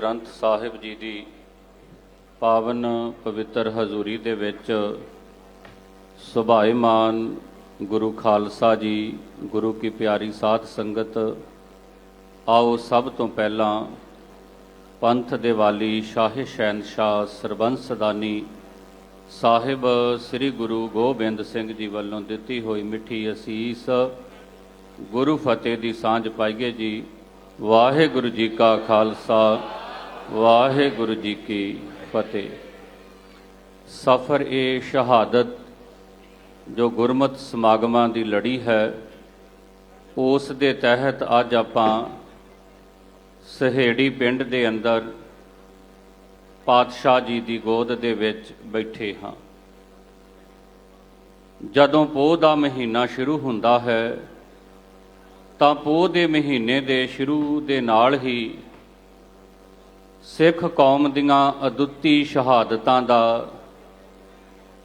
ਗ੍ਰੰਥ ਸਾਹਿਬ ਜੀ ਦੀ ਪਾਵਨ ਪਵਿੱਤਰ ਹਜ਼ੂਰੀ ਦੇ ਵਿੱਚ ਸੁਭਾਏਮਾਨ ਗੁਰੂ ਖਾਲਸਾ ਜੀ, ਗੁਰੂ ਕੀ ਪਿਆਰੀ ਸਾਧ ਸੰਗਤ, ਆਓ ਸਭ ਤੋਂ ਪਹਿਲਾਂ ਪੰਥ ਦੇ ਵਾਲੀ ਸ਼ਾਹ ਸ਼ਹਿਨਸ਼ਾਹ ਸਰਬੰਸ ਸਦਾਨੀ ਸਾਹਿਬ ਸ੍ਰੀ ਗੁਰੂ ਗੋਬਿੰਦ ਸਿੰਘ ਜੀ ਵੱਲੋਂ ਦਿੱਤੀ ਹੋਈ ਮਿੱਠੀ ਅਸੀਸ ਗੁਰੂ ਫਤਿਹ ਦੀ ਸਾਂਝ ਪਾਈਏ ਜੀ। ਵਾਹਿਗੁਰੂ ਜੀ ਕਾ ਖਾਲਸਾ। ਵਾਹਿਗੁਰੂ ਜੀ ਕੀ ਫਤਿਹ। ਸਫਰ ਇਹ ਸ਼ਹਾਦਤ ਜੋ ਗੁਰਮਤ ਸਮਾਗਮਾਂ ਦੀ ਲੜੀ ਹੈ, ਉਸ ਦੇ ਤਹਿਤ ਅੱਜ ਆਪਾਂ ਸਹੇੜੀ ਪਿੰਡ ਦੇ ਅੰਦਰ ਪਾਤਸ਼ਾਹ ਜੀ ਦੀ ਗੋਦ ਦੇ ਵਿੱਚ ਬੈਠੇ ਹਾਂ। ਜਦੋਂ ਪੋਹ ਦਾ ਮਹੀਨਾ ਸ਼ੁਰੂ ਹੁੰਦਾ ਹੈ, ਤਾਂ ਪੋਹ ਦੇ ਮਹੀਨੇ ਦੇ ਸ਼ੁਰੂ ਦੇ ਨਾਲ ਹੀ ਸਿੱਖ ਕੌਮ ਦੀਆਂ ਅਦੁੱਤੀ ਸ਼ਹਾਦਤਾਂ ਦਾ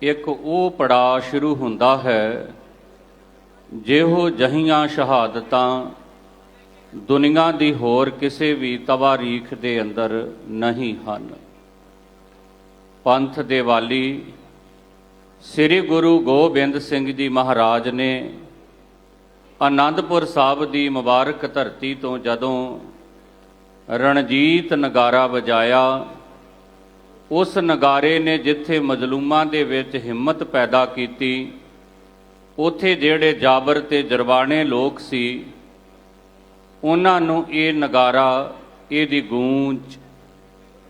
ਇੱਕ ਉਹ ਪੜਾਅ ਸ਼ੁਰੂ ਹੁੰਦਾ ਹੈ, ਜਿਹੋ ਜਹੀਆਂ ਸ਼ਹਾਦਤਾਂ ਦੁਨੀਆ ਦੀ ਹੋਰ ਕਿਸੇ ਵੀ ਤਵਾਰੀਖ ਦੇ ਅੰਦਰ ਨਹੀਂ ਹਨ। ਪੰਥ ਦੇ ਵਾਲੀ ਸ੍ਰੀ ਗੁਰੂ ਗੋਬਿੰਦ ਸਿੰਘ ਜੀ ਮਹਾਰਾਜ ਨੇ ਆਨੰਦਪੁਰ ਸਾਹਿਬ ਦੀ ਮੁਬਾਰਕ ਧਰਤੀ ਤੋਂ ਜਦੋਂ ਰਣਜੀਤ ਨਗਾਰਾ ਵਜਾਇਆ। ਉਸ ਨਗਾਰੇ ਨੇ ਜਿੱਥੇ ਮਜ਼ਲੂਮਾਂ ਦੇ ਵਿੱਚ ਹਿੰਮਤ ਪੈਦਾ ਕੀਤੀ, ਉਥੇ ਜਿਹੜੇ ਜਾਬਰ ਤੇ ਜਰਵਾਣੇ ਲੋਕ ਸੀ, ਉਹਨਾਂ ਨੂੰ ਇਹ ਨਗਾਰਾ, ਇਹਦੀ ਗੂੰਜ,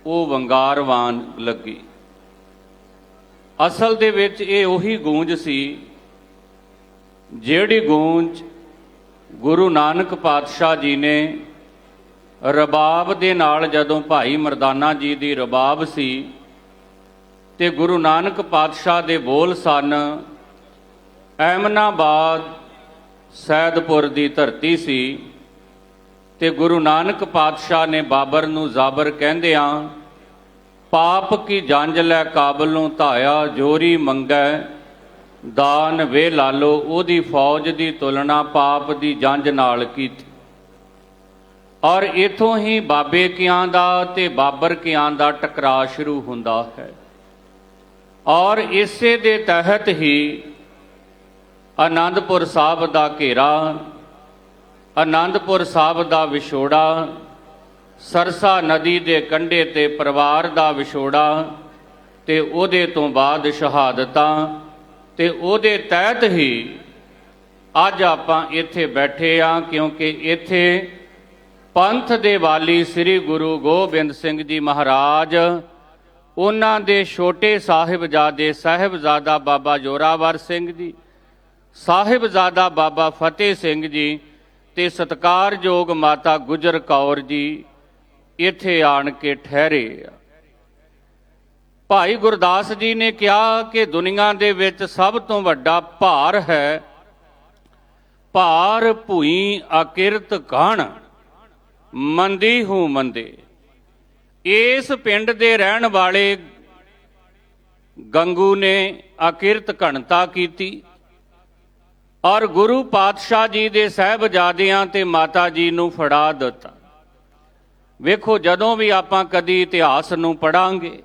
ਉਹ ਵੰਗਾਰਵਾਨ ਲੱਗੀ। ਅਸਲ ਦੇ ਵਿੱਚ ਇਹ ਉਹੀ ਗੂੰਜ ਸੀ, ਜਿਹੜੀ ਗੂੰਜ ਗੁਰੂ ਨਾਨਕ ਪਾਤਸ਼ਾਹ ਜੀ ਨੇ ਰਬਾਬ ਦੇ ਨਾਲ ਜਦੋਂ ਭਾਈ ਮਰਦਾਨਾ ਜੀ ਦੀ ਰਬਾਬ ਸੀ ਤੇ ਗੁਰੂ ਨਾਨਕ ਪਾਤਸ਼ਾਹ ਦੇ ਬੋਲ ਸਨ, ਐਮਨਾਬਾਦ ਸੈਦਪੁਰ ਦੀ ਧਰਤੀ ਸੀ ਤੇ ਗੁਰੂ ਨਾਨਕ ਪਾਤਸ਼ਾਹ ਨੇ ਬਾਬਰ ਨੂੰ ਜ਼ਾਬਰ ਕਹਿੰਦਿਆਂ, ਪਾਪ ਕੀ ਜੰਜ ਲੈ ਕਾਬਲੋਂ ਧਾਇਆ, ਜੋਰੀ ਮੰਗੈ, ਦਾਨ ਵੇ ਲਾਲੋ ਉਹਦੀ ਫੌਜ ਦੀ ਤੁਲਨਾ ਪਾਪ ਦੀ ਜੰਜ ਨਾਲ ਕੀਤੀ। ਔਰ ਇਥੋਂ ਹੀ ਬਾਬੇ ਕਿਆਂ ਦਾ ਤੇ ਬਾਬਰ ਕਿਆਂ ਦਾ ਟਕਰਾਅ ਸ਼ੁਰੂ ਹੁੰਦਾ ਹੈ। ਔਰ ਇਸੇ ਦੇ ਤਹਿਤ ਹੀ ਆਨੰਦਪੁਰ ਸਾਹਿਬ ਦਾ ਘੇਰਾ, ਆਨੰਦਪੁਰ ਸਾਹਿਬ ਦਾ ਵਿਛੋੜਾ, ਸਰਸਾ ਨਦੀ ਦੇ ਕੰਢੇ ਤੇ ਪਰਿਵਾਰ ਦਾ ਵਿਛੋੜਾ ਤੇ ਉਹਦੇ ਤੋਂ ਬਾਅਦ ਸ਼ਹਾਦਤਾਂ ਤੇ ਉਹਦੇ ਤਹਿਤ ਹੀ ਅੱਜ ਆਪਾਂ ਇੱਥੇ ਬੈਠੇ ਆ ਕਿਉਂਕਿ ਇੱਥੇ ਪੰਥ ਦੇ ਵਾਲੀ ਸ੍ਰੀ ਗੁਰੂ ਗੋਬਿੰਦ ਸਿੰਘ ਜੀ ਮਹਾਰਾਜ, ਉਹਨਾਂ ਦੇ ਛੋਟੇ ਸਾਹਿਬਜ਼ਾਦੇ ਸਾਹਿਬਜ਼ਾਦਾ ਬਾਬਾ ਜੋਰਾਵਰ ਸਿੰਘ ਜੀ, ਸਾਹਿਬਜ਼ਾਦਾ ਬਾਬਾ ਫਤਿਹ ਸਿੰਘ ਜੀ ਤੇ ਸਤਕਾਰਯੋਗ ਮਾਤਾ ਗੁਜਰ ਕੌਰ ਜੀ ਇੱਥੇ ਆਣ ਕੇ ਠਹਿਰੇ ਭਾਈ ਗੁਰਦਾਸ ਜੀ ਨੇ ਕਿਹਾ ਕਿ ਦੁਨੀਆ ਦੇ ਵਿੱਚ ਸਭ ਤੋਂ ਵੱਡਾ ਭਾਰ ਹੈ, ਭਾਰ ਭੂਈ ਅਕਿਰਤ ਕਣ। ਮੰਦੀ ਹੂੰ ਮੰਦੇ। ਇਸ ਪਿੰਡ ਦੇ ਰਹਿਣ ਵਾਲੇ ਗੰਗੂ ਨੇ ਅਕਿਰਤ ਘਣਤਾ ਕੀਤੀ ਔਰ ਗੁਰੂ ਪਾਤਸ਼ਾਹ ਜੀ ਦੇ ਸਹਿਬਜ਼ਾਦਿਆਂ ਤੇ ਮਾਤਾ ਜੀ ਨੂੰ ਫੜਾ ਦਿੱਤਾ। ਵੇਖੋ, ਜਦੋਂ ਵੀ ਆਪਾਂ ਕਦੀ ਇਤਿਹਾਸ ਨੂੰ ਪੜਾਂਗੇ,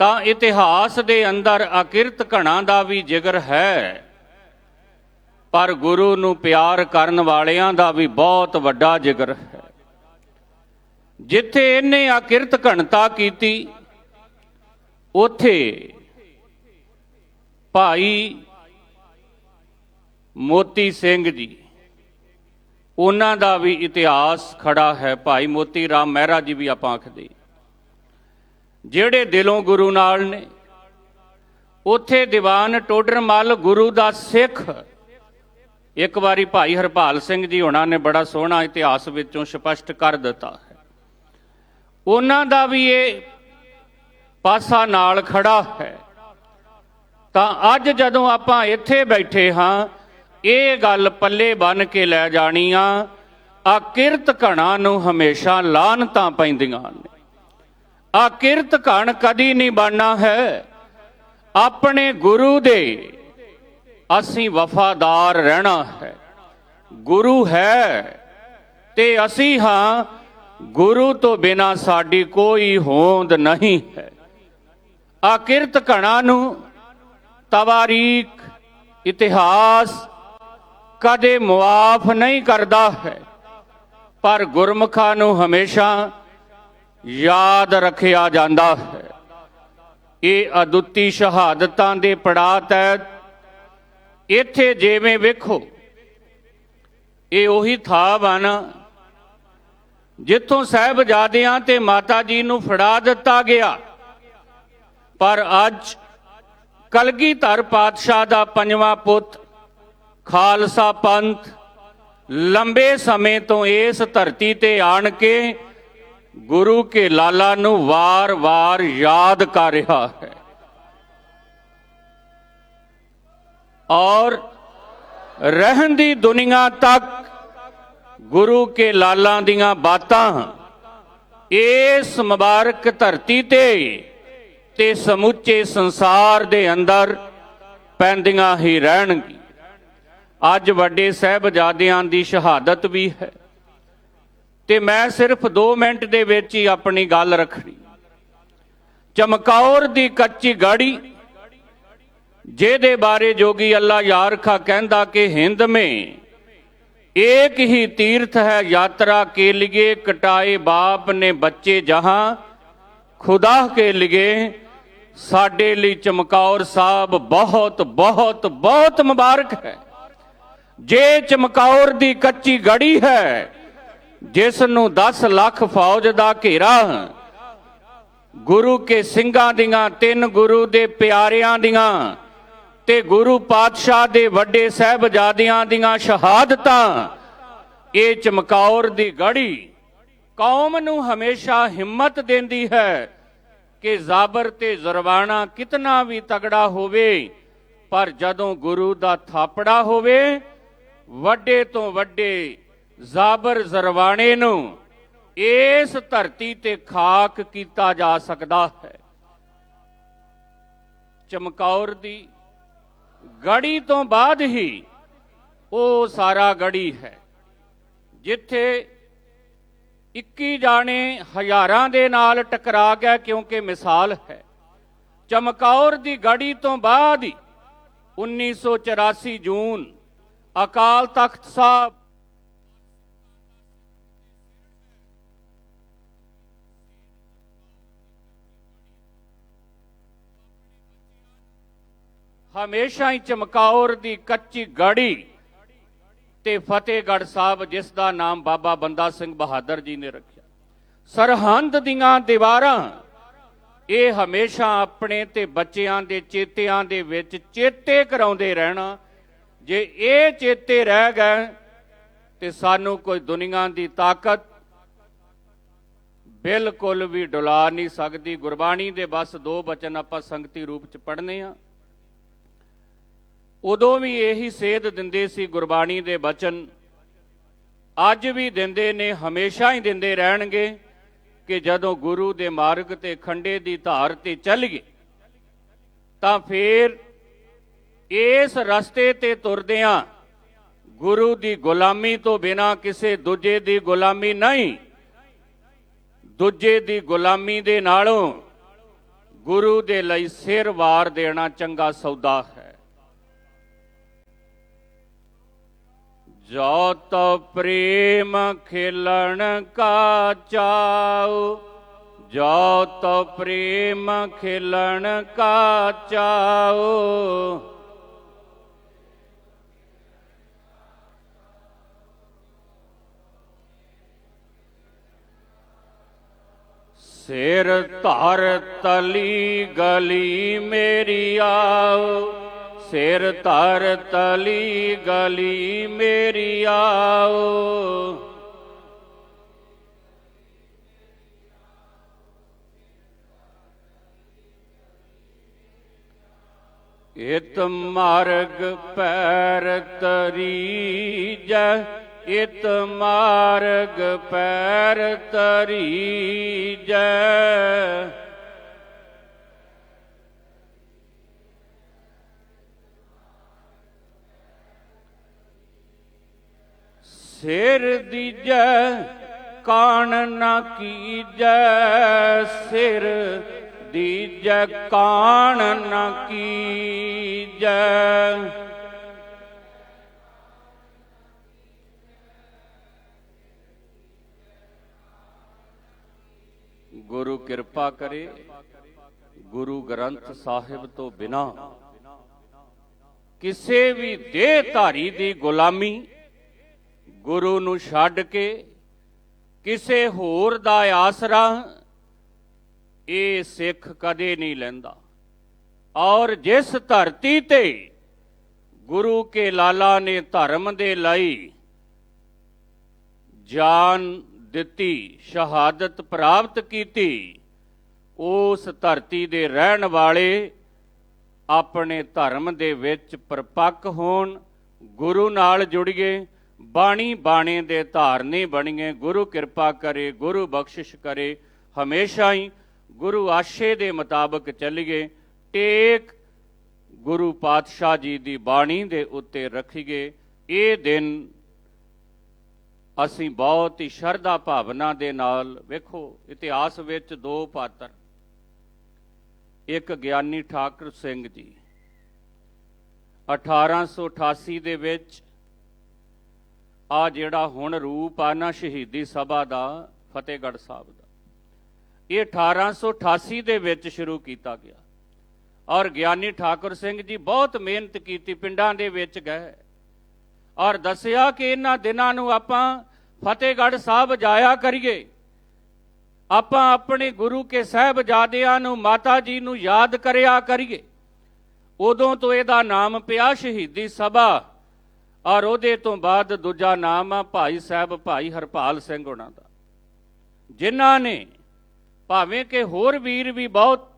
ਤਾਂ ਇਤਿਹਾਸ ਦੇ ਅੰਦਰ ਅਕਿਰਤ ਘਣਾ ਦਾ ਵੀ ਜਿਕਰ ਹੈ। ਪਰ ਗੁਰੂ ਨੂੰ ਪਿਆਰ ਕਰਨ ਵਾਲਿਆਂ ਦਾ ਵੀ ਬਹੁਤ ਵੱਡਾ ਜ਼ਿਕਰ ਹੈ। ਜਿੱਥੇ ਇਹਨੇ ਅਕਿਰਤ ਘਣਤਾ ਕੀਤੀ, ਉਥੇ ਭਾਈ ਮੋਤੀ ਸਿੰਘ ਜੀ, ਉਹਨਾਂ ਦਾ ਵੀ ਇਤਿਹਾਸ ਖੜਾ ਹੈ। ਭਾਈ ਮੋਤੀ ਰਾਮ ਮਹਿਰਾ ਜੀ ਵੀ ਆਪਾਂ ਆਖਦੇ ਜਿਹੜੇ ਦਿਲੋਂ ਗੁਰੂ ਨਾਲ ਨੇ, ਉਥੇ ਦੀਵਾਨ ਟੋਡਰਮਲ ਗੁਰੂ ਦਾ ਸਿੱਖ ਇੱਕ ਵਾਰੀ ਭਾਈ ਹਰਪਾਲ ਸਿੰਘ ਜੀ ਹੋਣਾ ਨੇ ਬੜਾ ਸੋਹਣਾ ਇਤਿਹਾਸ ਵਿੱਚੋਂ ਸਪਸ਼ਟ ਕਰ ਦਿੱਤਾ ਹੈ। ਉਹਨਾਂ ਦਾ ਵੀ ਇਹ ਪਾਸਾ ਨਾਲ ਖੜਾ ਹੈ। ਤਾਂ ਅੱਜ ਜਦੋਂ ਆਪਾਂ ਇੱਥੇ ਬੈਠੇ ਹਾਂ, ਇਹ ਗੱਲ ਪੱਲੇ ਬੰਨ ਕੇ ਲੈ ਜਾਣੀ ਆ ਆ ਕਿਰਤ ਘਣਾ ਨੂੰ ਹਮੇਸ਼ਾ ਲਾਹਨਤਾਂ ਪੈਂਦੀਆਂ ਨੇ। ਆ ਕਿਰਤ ਘਣ ਕਦੀ ਨਹੀਂ ਬਣਨਾ ਹੈ। ਆਪਣੇ ਗੁਰੂ ਦੇ ਅਸੀਂ ਵਫਾਦਾਰ ਰਹਿਣਾ ਹੈ। ਗੁਰੂ ਹੈ ਤੇ ਅਸੀਂ ਹਾਂ, ਗੁਰੂ ਤੋਂ ਬਿਨਾ ਸਾਡੀ ਕੋਈ ਹੋਂਦ ਨਹੀਂ ਹੈ। ਆਕਿਰਤ ਘਣਾ ਨੂੰ ਤਵਾਰੀਖ, ਇਤਿਹਾਸ ਕਦੇ ਮੁਆਫ ਨਹੀਂ ਕਰਦਾ ਹੈ। ਪਰ ਗੁਰਮੁਖਾਂ ਨੂੰ ਹਮੇਸ਼ਾ ਯਾਦ ਰੱਖਿਆ ਜਾਂਦਾ ਹੈ। ਇਹ ਅਦੁੱਤੀ ਸ਼ਹਾਦਤਾਂ ਦੇ ਪੜਾਅ ਤਹਿਤ ਇੱਥੇ ਜਿਵੇਂ ਵੇਖੋ, ਇਹ ਉਹੀ ਥਾਂ ਹਨ ਜਿੱਥੋਂ ਸਾਹਿਬਜ਼ਾਦਿਆਂ ਤੇ ਮਾਤਾ ਜੀ ਨੂੰ ਫੜਾ ਦਿੱਤਾ ਗਿਆ। ਪਰ ਅੱਜ ਕਲਗੀਧਰ ਪਾਤਸ਼ਾਹ ਦਾ ਪੰਜਵਾਂ ਪੁੱਤ, ਖਾਲਸਾ ਪੰਥ, ਲੰਬੇ ਸਮੇਂ ਤੋਂ ਇਸ ਧਰਤੀ ਤੇ ਆਣ ਕੇ ਗੁਰੂ ਕੇ ਲਾਲਾ ਨੂੰ ਵਾਰ-ਵਾਰ ਯਾਦ ਕਰ ਰਿਹਾ ਹੈ। ਔਰ ਰਹਿਣ ਦੀ ਦੁਨੀਆ ਤੱਕ ਗੁਰੂ ਕੇ ਲਾਲਾਂ ਦੀਆਂ ਬਾਤਾਂ ਇਸ ਮੁਬਾਰਕ ਧਰਤੀ ਤੇ ਤੇ ਸਮੁੱਚੇ ਸੰਸਾਰ ਦੇ ਅੰਦਰ ਪੈਂਦੀਆਂ ਹੀ ਰਹਿਣਗੀਆਂ ਅੱਜ ਵੱਡੇ ਸਹਿਬਜ਼ਾਦਿਆਂ ਦੀ ਸ਼ਹਾਦਤ ਵੀ ਹੈ। ਤੇ ਮੈਂ ਸਿਰਫ 2 ਮਿੰਟ ਦੇ ਵਿੱਚ ਹੀ ਆਪਣੀ ਗੱਲ ਰੱਖਣੀ। ਚਮਕੌਰ ਦੀ ਕੱਚੀ ਗਾੜੀ ਜਿਹਦੇ ਬਾਰੇ ਜੋਗੀ ਅੱਲਾ ਯਾਰਖਾ ਕਹਿੰਦਾ ਕਿ ਹਿੰਦ ਮੇ एक ही तीर्थ है यात्रा के लिए कटाए बाप ने बच्चे जहां खुदा के लिए ਸਾਡੇ ਲਈ ਚਮਕੌਰ ਸਾਹਿਬ ਬਹੁਤ ਬਹੁਤ ਬਹੁਤ ਮੁਬਾਰਕ ਹੈ ਜੇ ਚਮਕੌਰ ਦੀ ਕੱਚੀ ਗੜੀ ਹੈ ਜਿਸ ਨੂੰ 10 ਲੱਖ ਫੌਜ ਦਾ ਘੇਰਾ ਗੁਰੂ ਕੇ ਸਿੰਘਾਂ ਦੀਆਂ ਤਿੰਨ ਗੁਰੂ ਦੇ ਪਿਆਰਿਆਂ ਦੀਆਂ ਤੇ ਗੁਰੂ ਪਾਤਸ਼ਾਹ ਦੇ ਵੱਡੇ ਸਹਿਬਜ਼ਾਦਿਆਂ ਦੀਆਂ ਸ਼ਹਾਦਤਾਂ, ਇਹ ਚਮਕੌਰ ਦੀ ਗੜੀ ਕੌਮ ਨੂੰ ਹਮੇਸ਼ਾ ਹਿੰਮਤ ਦਿੰਦੀ ਹੈ ਕਿ ਜ਼ਾਬਰ ਤੇ ਜ਼ਰਵਾਣਾ ਕਿਤਨਾ ਵੀ ਤਗੜਾ ਹੋਵੇ, ਪਰ ਜਦੋਂ ਗੁਰੂ ਦਾ ਥਾਪੜਾ ਹੋਵੇ, ਵੱਡੇ ਤੋਂ ਵੱਡੇ ਜ਼ਾਬਰ ਜ਼ਰਵਾਣੇ ਨੂੰ ਇਸ ਧਰਤੀ ਤੇ ਖਾਕ ਕੀਤਾ ਜਾ ਸਕਦਾ ਹੈ। ਚਮਕੌਰ ਦੀ ਗੜੀ ਤੋਂ ਬਾਅਦ ਹੀ ਉਹ ਸਾਰਾ ਗੜੀ ਹੈ, ਜਿੱਥੇ 21 ਜਾਣੇ ਹਜ਼ਾਰਾਂ ਦੇ ਨਾਲ ਟਕਰਾ ਗਿਆ ਕਿਉਂਕਿ ਮਿਸਾਲ ਹੈ। ਚਮਕੌਰ ਦੀ ਗੜੀ ਤੋਂ ਬਾਅਦ ਹੀ 1984 ਜੂਨ ਅਕਾਲ ਤਖਤ ਸਾਹਿਬ ਹਮੇਸ਼ਾ ਹੀ ਚਮਕੌਰ ਦੀ ਕੱਚੀ ਗੜੀ ਤੇ ਫਤਿਹਗੜ੍ਹ ਸਾਹਿਬ, ਜਿਸ ਦਾ ਨਾਮ ਬਾਬਾ ਬੰਦਾ ਸਿੰਘ ਬਹਾਦਰ ਜੀ ਨੇ ਰੱਖਿਆ। ਸਰਹੰਦ ਦੀਆਂ ਦੀਵਾਰਾਂ, ਇਹ ਹਮੇਸ਼ਾ ਆਪਣੇ ਤੇ ਬੱਚਿਆਂ ਦੇ ਚੇਤਿਆਂ ਦੇ ਵਿੱਚ ਚੇਤੇ ਕਰਾਉਂਦੇ ਰਹਿਣਾ। ਜੇ ਇਹ ਚੇਤੇ ਰਹਿ ਗਏ ਤੇ ਸਾਨੂੰ ਕੋਈ ਦੁਨੀਆ ਦੀ ਤਾਕਤ ਬਿਲਕੁਲ ਵੀ ਡੁਲਾ ਨਹੀਂ ਸਕਦੀ। ਗੁਰਬਾਣੀ ਦੇ ਬਸ ਦੋ ਬਚਨ ਆਪਾਂ ਸੰਗਤੀ ਰੂਪ ਚ ਪੜ੍ਹਨੇ ਆ। ਉਦੋਂ ਵੀ ਇਹੀ ਸੇਧ ਦਿੰਦੇ ਸੀ ਗੁਰਬਾਣੀ ਦੇ ਬਚਨ। ਅੱਜ ਵੀ ਦਿੰਦੇ ਨੇ, ਹਮੇਸ਼ਾ ਹੀ ਦਿੰਦੇ ਰਹਿਣਗੇ ਕਿ ਜਦੋਂ ਗੁਰੂ ਦੇ ਮਾਰਗ ਤੇ ਖੰਡੇ ਦੀ ਧਾਰ ਤੇ ਚੱਲ ਗਏ, ਤਾਂ ਫੇਰ ਇਸ ਰਸਤੇ ਤੇ ਤੁਰਦਿਆਂ ਗੁਰੂ ਦੀ ਗੁਲਾਮੀ ਤੋਂ ਬਿਨਾ ਕਿਸੇ ਦੂਜੇ ਦੀ ਗੁਲਾਮੀ ਨਹੀਂ। ਦੂਜੇ ਦੀ ਗੁਲਾਮੀ ਦੇ ਨਾਲੋਂ ਗੁਰੂ ਦੇ ਲਈ ਸਿਰ ਵਾਰ ਦੇਣਾ ਚੰਗਾ ਸੌਦਾ ਹੈ। ਜੋ ਤੋ ਪ੍ਰੇਮ ਖਿਲਣ ਕਾ ਚਾਉ ਜੋ ਤੋ ਪ੍ਰੇਮ ਖਿਲਣ ਕਾ ਚਾਉ। ਸਿਰ ਧਰ ਤਲੀ ਗਲੀ ਮੇਰੀ ਆਓ। ਸਿਰ ਧਰ ਤਲੀ ਗਲੀ ਮੇਰੀ ਆਓ। ਇਤ ਮਾਰਗ ਪੈਰ ਤਰੀ ਜੈ ਇਤ ਮਾਰਗ ਪੈਰ ਤਰੀ ਸਿਰ ਦੀਜੈ, ਕਾਣ ਨਾ ਕੀਜੈ, ਸਿਰ ਦੀਜੈ, ਕਾਣ ਨਾ ਕੀਜੈ। ਗੁਰੂ ਕਿਰਪਾ ਕਰੇ, ਗੁਰੂ ਗ੍ਰੰਥ ਸਾਹਿਬ ਤੋਂ ਬਿਨਾ ਕਿਸੇ ਵੀ ਦੇਹ ਧਾਰੀ ਦੀ ਗੁਲਾਮੀ ਗੁਰੂ ਨੂੰ ਛੱਡ ਕੇ ਕਿਸੇ ਹੋਰ ਦਾ ਆਸਰਾ ਇਹ ਸਿੱਖ ਕਦੇ ਨਹੀਂ ਲੈਂਦਾ। ਔਰ ਜਿਸ ਧਰਤੀ ਤੇ ਗੁਰੂ ਕੇ ਲਾਲਾ ਨੇ ਧਰਮ ਦੇ ਲਈ ਜਾਨ ਦਿੱਤੀ, ਸ਼ਹਾਦਤ ਪ੍ਰਾਪਤ ਕੀਤੀ, ਉਸ ਧਰਤੀ ਦੇ ਰਹਿਣ ਵਾਲੇ ਆਪਣੇ ਧਰਮ ਦੇ ਵਿੱਚ ਪਰਪੱਕ ਹੋਣ, ਗੁਰੂ ਨਾਲ ਜੁੜੀਏ ਬਾਣੀ ਬਾਣੇ ਦੇ ਧਾਰਨੀ ਬਣੀਏ, ਗੁਰੂ ਕਿਰਪਾ ਕਰੇ, ਗੁਰੂ ਬਖਸ਼ਿਸ਼ ਕਰੇ, ਹਮੇਸ਼ਾ ਹੀ ਗੁਰੂ ਆਸ਼ੇ ਦੇ ਮੁਤਾਬਕ ਚੱਲੀਏ, ਟੇਕ ਗੁਰੂ ਪਾਤਸ਼ਾਹ ਜੀ ਦੀ ਬਾਣੀ ਦੇ ਉੱਤੇ ਰੱਖੀਏ। ਇਹ ਦਿਨ ਅਸੀਂ ਬਹੁਤ ਹੀ ਸ਼ਰਧਾ ਭਾਵਨਾ ਦੇ ਨਾਲ, ਵੇਖੋ, ਇਤਿਹਾਸ ਵਿੱਚ ਦੋ ਪਾਤਰ। ਇੱਕ ਗਿਆਨੀ ਠਾਕੁਰ ਸਿੰਘ ਜੀ 1888 ਦੇ ਵਿੱਚ ਆ ਜਿਹੜਾ ਹੁਣ ਰੂਪ ਆ ਨਾ ਸ਼ਹੀਦੀ ਸਭਾ ਦਾ, ਫਤਿਹਗੜ੍ਹ ਸਾਹਿਬ ਦਾ। ਇਹ 1888 ਦੇ ਵਿੱਚ ਸ਼ੁਰੂ ਕੀਤਾ ਗਿਆ। ਔਰ ਗਿਆਨੀ ਠਾਕੁਰ ਸਿੰਘ ਜੀ ਬਹੁਤ ਮਿਹਨਤ ਕੀਤੀ, ਪਿੰਡਾਂ ਦੇ ਵਿੱਚ ਗਏ। ਔਰ ਦੱਸਿਆ ਕਿ ਇਹਨਾਂ ਦਿਨਾਂ ਨੂੰ ਆਪਾਂ ਫਤਿਹਗੜ੍ਹ ਸਾਹਿਬ ਜਾਇਆ ਕਰੀਏ। ਆਪਾਂ ਆਪਣੇ ਗੁਰੂ ਕੇ ਸਾਹਿਬਜ਼ਾਦਿਆਂ ਨੂੰ, ਮਾਤਾ ਜੀ ਨੂੰ ਯਾਦ ਕਰਿਆ ਕਰੀਏ। ਉਦੋਂ ਤੋਂ ਇਹਦਾ ਨਾਮ ਪਿਆ ਸ਼ਹੀਦੀ ਸਭਾ। ਔਰ ਉਹਦੇ ਤੋਂ ਬਾਅਦ ਦੂਜਾ ਨਾਮ ਆ ਭਾਈ ਸਾਹਿਬ ਭਾਈ ਹਰਪਾਲ ਸਿੰਘ ਉਹਨਾਂ ਦਾ। ਜਿਨ੍ਹਾਂ ਨੇ ਭਾਵੇਂ ਕਿ ਹੋਰ ਵੀਰ ਵੀ ਬਹੁਤ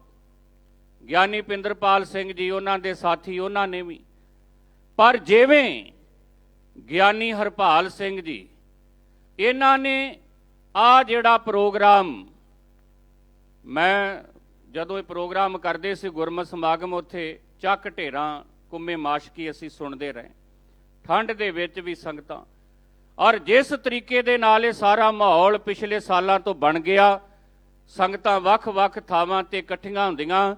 ਗਿਆਨੀ ਪਿੰਦਰਪਾਲ ਸਿੰਘ ਜੀ, ਉਹਨਾਂ ਦੇ ਸਾਥੀ, ਉਹਨਾਂ ਨੇ ਵੀ। ਪਰ ਜਿਵੇਂ ਗਿਆਨੀ ਹਰਪਾਲ ਸਿੰਘ ਜੀ, ਇਹਨਾਂ ਨੇ ਆ ਜਿਹੜਾ ਪ੍ਰੋਗਰਾਮ ਮੈਂ ਜਦੋਂ ਇਹ ਪ੍ਰੋਗਰਾਮ ਕਰਦੇ ਸੀ ਗੁਰਮਤਿ ਸਮਾਗਮ ਉੱਥੇ ਚੱਕ ਢੇਰਾਂ, ਕੁੰਮੇ ਮਾਸ਼ਕੀ ਅਸੀਂ ਸੁਣਦੇ ਰਹੇ। ਠੰਡ ਦੇ ਵਿੱਚ ਵੀ ਸੰਗਤਾਂ। ਔਰ ਜਿਸ ਤਰੀਕੇ ਦੇ ਨਾਲ ਇਹ ਸਾਰਾ ਮਾਹੌਲ ਪਿਛਲੇ ਸਾਲਾਂ ਤੋਂ ਬਣ ਗਿਆ, ਸੰਗਤਾਂ ਵੱਖ-ਵੱਖ ਥਾਵਾਂ ਤੇ ਇਕੱਠੀਆਂ ਹੁੰਦੀਆਂ।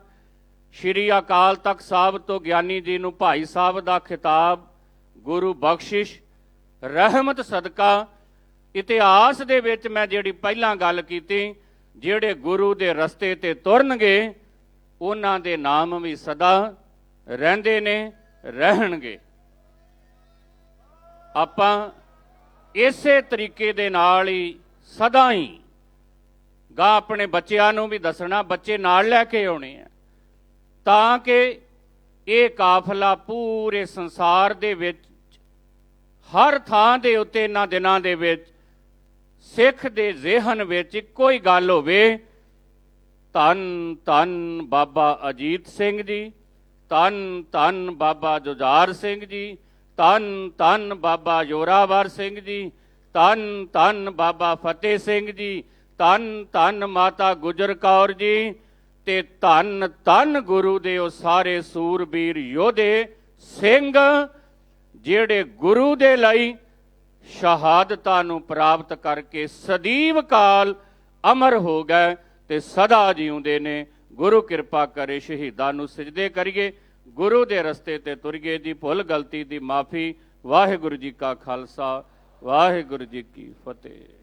ਸ਼੍ਰੀ ਅਕਾਲ ਤਖਤ ਸਾਹਿਬ ਤੋਂ ਗਿਆਨੀ ਜੀ ਨੂੰ ਭਾਈ ਸਾਹਿਬ ਦਾ ਖਿਤਾਬ, ਗੁਰੂ ਬਖਸ਼ਿਸ਼, ਰਹਿਮਤ ਸਦਕਾ, ਇਤਿਹਾਸ ਦੇ ਵਿੱਚ ਮੈਂ ਜਿਹੜੀ ਪਹਿਲਾਂ ਗੱਲ ਕੀਤੀ, ਜਿਹੜੇ ਗੁਰੂ ਦੇ ਰਸਤੇ ਤੇ ਤੁਰਨਗੇ, ਉਹਨਾਂ ਦੇ ਨਾਮ ਵੀ ਸਦਾ ਰਹਿੰਦੇ ਨੇ, ਰਹਿਣਗੇ। ਆਪਾਂ ਇਸੇ ਤਰੀਕੇ ਦੇ ਨਾਲ ਹੀ ਸਦਾ ਹੀ ਗਾ ਆਪਣੇ ਬੱਚਿਆਂ ਨੂੰ ਵੀ ਦੱਸਣਾ, ਬੱਚੇ ਨਾਲ ਲੈ ਕੇ ਆਉਣੇ ਆ। ਤਾਂ ਕਿ ਇਹ ਕਾਫਲਾ ਪੂਰੇ ਸੰਸਾਰ ਦੇ ਵਿੱਚ, ਹਰ ਥਾਂ ਦੇ ਉੱਤੇ ਇਹਨਾਂ ਦਿਨਾਂ ਦੇ ਵਿੱਚ, ਸਿੱਖ ਦੇ ਜ਼ਿਹਨ ਵਿੱਚ ਇੱਕੋ ਹੀ ਗੱਲ ਹੋਵੇ, ਧੰਨ ਧੰਨ ਬਾਬਾ ਅਜੀਤ ਸਿੰਘ ਜੀ, ਧੰਨ ਧੰਨ ਬਾਬਾ ਜੁਝਾਰ ਸਿੰਘ ਜੀ ਧੰਨ ਧੰਨ ਬਾਬਾ ਜੋਰਾਵਰ ਸਿੰਘ ਜੀ, ਧੰਨ ਧੰਨ ਬਾਬਾ ਫਤਿਹ ਸਿੰਘ ਜੀ, ਧੰਨ ਧੰਨ ਮਾਤਾ ਗੁਜਰ ਕੌਰ ਜੀ ਤੇ ਧੰਨ ਧੰਨ ਗੁਰੂ ਦੇ ਉਹ ਸਾਰੇ ਸੂਰਬੀਰ ਯੋਧੇ ਸਿੰਘ, ਜਿਹੜੇ ਗੁਰੂ ਦੇ ਲਈ ਸ਼ਹਾਦਤਾਂ ਨੂੰ ਪ੍ਰਾਪਤ ਕਰਕੇ ਸਦੀਵ ਕਾਲ ਅਮਰ ਹੋ ਗਏ ਤੇ ਸਦਾ ਜਿਉਂਦੇ ਨੇ। ਗੁਰੂ ਕਿਰਪਾ ਕਰੇ ਸ਼ਹੀਦਾਂ ਨੂੰ ਸਜਦੇ ਕਰੀਏ। ਗੁਰੂ ਦੇ ਰਸਤੇ ਤੇ ਤੁਰੀਏ ਜੀ ਭੁੱਲ ਗਲਤੀ ਦੀ ਮਾਫੀ। ਵਾਹਿਗੁਰੂ ਜੀ ਕਾ ਖਾਲਸਾ, ਵਾਹਿਗੁਰੂ ਜੀ ਕੀ ਫਤਿਹ।